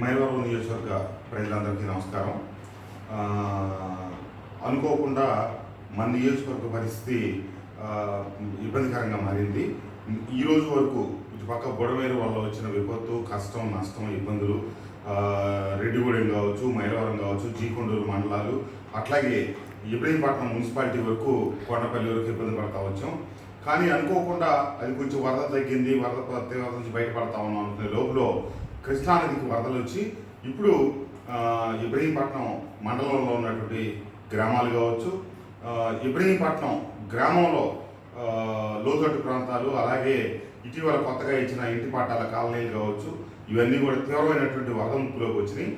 మైలవరం నియోజకవర్గ ప్రజలందరికీ నమస్కారం. అనుకోకుండా మన నియోజకవర్గ పరిస్థితి ఇబ్బందికరంగా మారింది. ఈ రోజు వరకు పక్క బుడమేరు వల్ల వచ్చిన విపత్తు కష్టం నష్టం ఇబ్బందులు రెడ్డిగూడెం కావచ్చు మైలవరం కావచ్చు జీకొండూరు మండలాలు అట్లాగే ఇబ్రహీంపట్నం మున్సిపాలిటీ వరకు కొండపల్లి వరకు ఇబ్బంది పడతా వచ్చాం. కానీ అనుకోకుండా అది కొంచెం వరద తగ్గింది వరద తీవ్రత నుంచి బయటపడతా ఉన్నాం. అనుకునే లోపల కృష్ణానదికి వరదలు వచ్చి ఇప్పుడు ఇబ్రహీంపట్నం మండలంలో ఉన్నటువంటి గ్రామాలు కావచ్చు ఇబ్రహీంపట్నం గ్రామంలో లోతట్టు ప్రాంతాలు అలాగే ఇటీవల కొత్తగా ఇచ్చిన ఇంటి పట్టాల కాలనీలు కావచ్చు ఇవన్నీ కూడా తీవ్రమైనటువంటి వరద ముప్పులోకి వచ్చినాయి.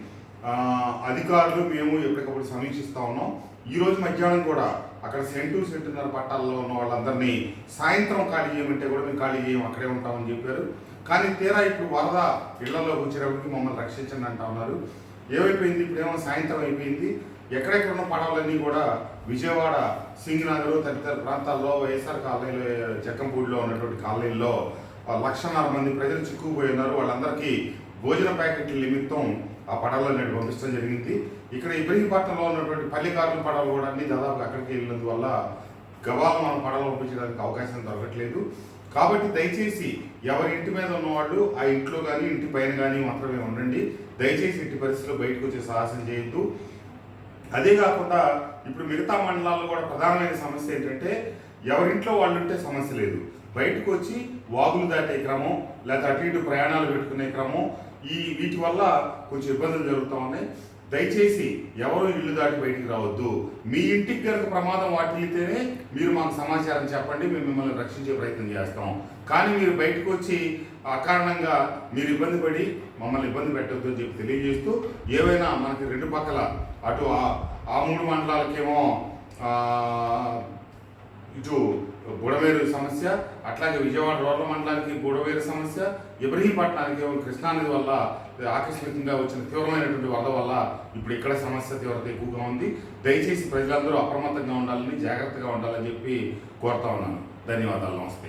అధికారులు మేము ఎప్పటికప్పుడు సమీక్షిస్తూ ఉన్నాం. ఈ రోజు మధ్యాహ్నం కూడా అక్కడ సెంటు సెంటున్నర పట్టాల్లో ఉన్న వాళ్ళందరినీ సాయంత్రం ఖాళీ చేయమంటే కూడా మేము ఖాళీ చేయం అక్కడే ఉంటామని చెప్పారు. కానీ తీరా ఇప్పుడు వరద ఇళ్ళలోకి వచ్చేటప్పటికి మమ్మల్ని రక్షించండి అంటా ఉన్నారు. ఏమైపోయింది? ఇప్పుడేమో సాయంత్రం అయిపోయింది? ఎక్కడెక్కడ ఉన్న పడవలన్నీ కూడా విజయవాడ సింగనగర్ తదితర ప్రాంతాల్లో వైఎస్ఆర్ కాలనీలో జక్కంపూడిలో ఉన్నటువంటి కాలనీల్లో లక్షన్నర మంది ప్రజలు చిక్కుపోయి ఉన్నారు. వాళ్ళందరికీ భోజన ప్యాకెట్ల నిమిత్తం ఆ పడవలో నేడు పంపించడం జరిగింది. ఇక్కడ ఇబ్రహీంపట్నంలో ఉన్నటువంటి పల్లెకారుల పడవలు కూడా అన్ని దాదాపు అక్కడికి వెళ్ళినందువల్ల గవాలు మనం పడవలు పంపించడానికి అవకాశం దొరకట్లేదు. కాబట్టి దయచేసి ఎవరి ఇంటి మీద ఉన్నవాళ్ళు ఆ ఇంట్లో కానీ ఇంటి పైన కానీ మాత్రమే ఉండండి. దయచేసి ఇంటి పరిస్థితుల్లో బయటకు వచ్చే సాహసం చేయొద్దు. అదే కాకుండా ఇప్పుడు మిగతా మండలాల్లో కూడా ప్రధానమైన సమస్య ఏంటంటే ఎవరింట్లో వాళ్ళు ఉంటే సమస్య లేదు. బయటకు వచ్చి వాగులు దాటే క్రమం లేకపోతే అటు ఇటు ప్రయాణాలు పెట్టుకునే క్రమం ఈ వీటి వల్ల కొంచెం ఇబ్బందులు జరుగుతూ ఉన్నాయి. దయచేసి ఎవరు ఇల్లు దాటి బయటికి రావద్దు. మీ ఇంటికి కనుక ప్రమాదం వాటిల్లితేనే మీరు మాకు సమాచారం చెప్పండి మేము మిమ్మల్ని రక్షించే ప్రయత్నం చేస్తాం. కానీ మీరు బయటకు వచ్చి అకారణంగా మీరు ఇబ్బంది పడి మమ్మల్ని ఇబ్బంది పెట్టద్దు అని చెప్పి తెలియజేస్తూ ఏవైనా మనకి రెండు పక్కల అటు ఆ- ఆ మూడు మండలాలకేమో ఇటు బుడవేరు సమస్య అట్లాగే విజయవాడ రోడ్ల మండలానికి బుడవేరు సమస్య ఇబ్రహీంపట్నానికి కృష్ణానది వల్ల ఆకస్మికంగా వచ్చిన తీవ్రమైనటువంటి వరద వల్ల ఇప్పుడు ఇక్కడ సమస్య తీవ్రత ఎక్కువగా ఉంది. దయచేసి ప్రజలందరూ అప్రమత్తంగా ఉండాలని జాగ్రత్తగా ఉండాలని చెప్పి కోరుతా ఉన్నాను. ధన్యవాదాలు. నమస్తే.